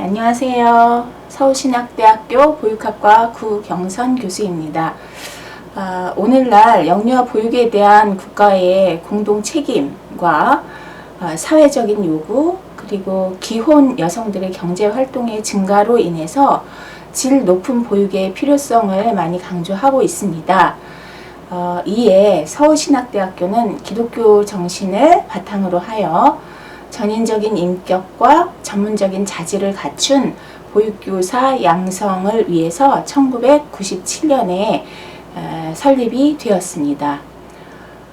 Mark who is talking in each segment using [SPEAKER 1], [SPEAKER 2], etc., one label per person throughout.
[SPEAKER 1] 안녕하세요. 서울신학대학교 보육학과 구경선 교수입니다. 아, 오늘날 영유아 보육에 대한 국가의 공동 책임과 아, 사회적인 요구 그리고 기혼 여성들의 경제 활동의 증가로 인해서 질 높은 보육의 필요성을 많이 강조하고 있습니다. 어, 이에 서울신학대학교는 기독교 정신을 바탕으로 하여 전인적인 인격과 전문적인 자질을 갖춘 보육교사 양성을 위해서 1997년에 설립이 되었습니다.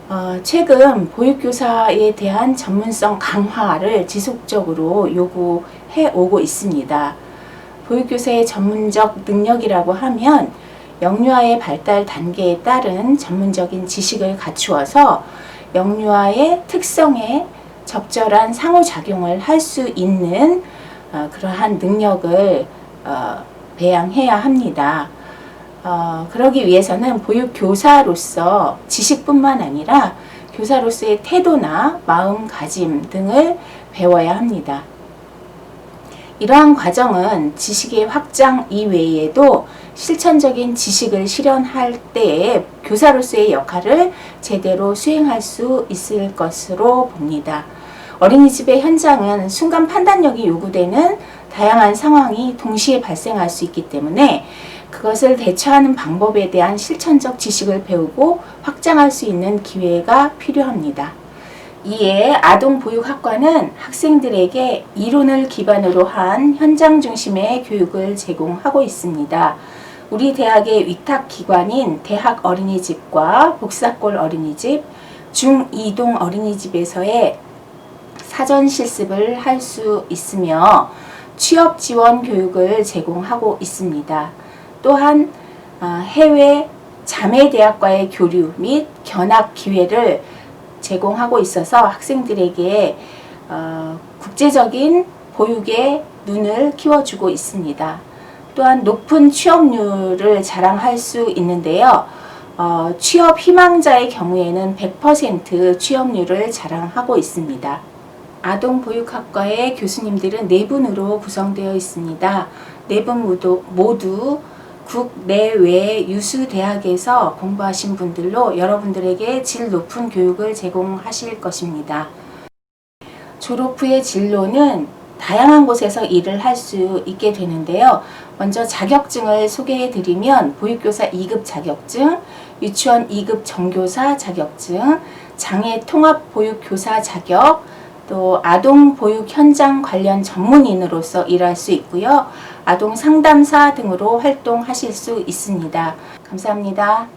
[SPEAKER 1] 어, 최근 보육교사에 대한 전문성 강화를 지속적으로 요구해 오고 있습니다. 보육교사의 전문적 능력이라고 하면 영유아의 발달 단계에 따른 전문적인 지식을 갖추어서 영유아의 특성에 적절한 상호작용을 할 수 있는 어, 그러한 능력을 어, 배양해야 합니다. 어, 그러기 위해서는 보육교사로서 지식뿐만 아니라 교사로서의 태도나 마음가짐 등을 배워야 합니다. 이러한 과정은 지식의 확장 이외에도 실천적인 지식을 실현할 때에 교사로서의 역할을 제대로 수행할 수 있을 것으로 봅니다. 어린이집의 현장은 순간 판단력이 요구되는 다양한 상황이 동시에 발생할 수 있기 때문에 그것을 대처하는 방법에 대한 실천적 지식을 배우고 확장할 수 있는 기회가 필요합니다. 이에 아동보육학과는 학생들에게 이론을 기반으로 한 현장 중심의 교육을 제공하고 있습니다. 우리 대학의 위탁 기관인 대학 어린이집과 복사골 어린이집, 중이동 어린이집에서의 사전 실습을 할 수 있으며 취업 지원 교육을 제공하고 있습니다. 또한 아, 해외 자매 대학과의 교류 및 견학 기회를 제공하고 있어서 학생들에게 어, 국제적인 보육의 눈을 키워주고 있습니다. 또한 높은 취업률을 자랑할 수 있는데요. 어, 취업 희망자의 경우에는 100% 취업률을 자랑하고 있습니다. 아동보육학과의 교수님들은 네 분으로 구성되어 있습니다. 네분 모두, 모두 국내외 유수 대학에서 공부하신 분들로 여러분들에게 질 높은 교육을 제공하실 것입니다. 졸업 후의 진로는 다양한 곳에서 일을 할 수 있게 되는데요. 먼저 자격증을 소개해 드리면 보육교사 2급 자격증, 유치원 2급 정교사 자격증, 장애 통합 보육교사 자격, 또 아동 보육 현장 관련 전문인으로서 일할 수 있고요. 아동 상담사 등으로 활동하실 수 있습니다. 감사합니다.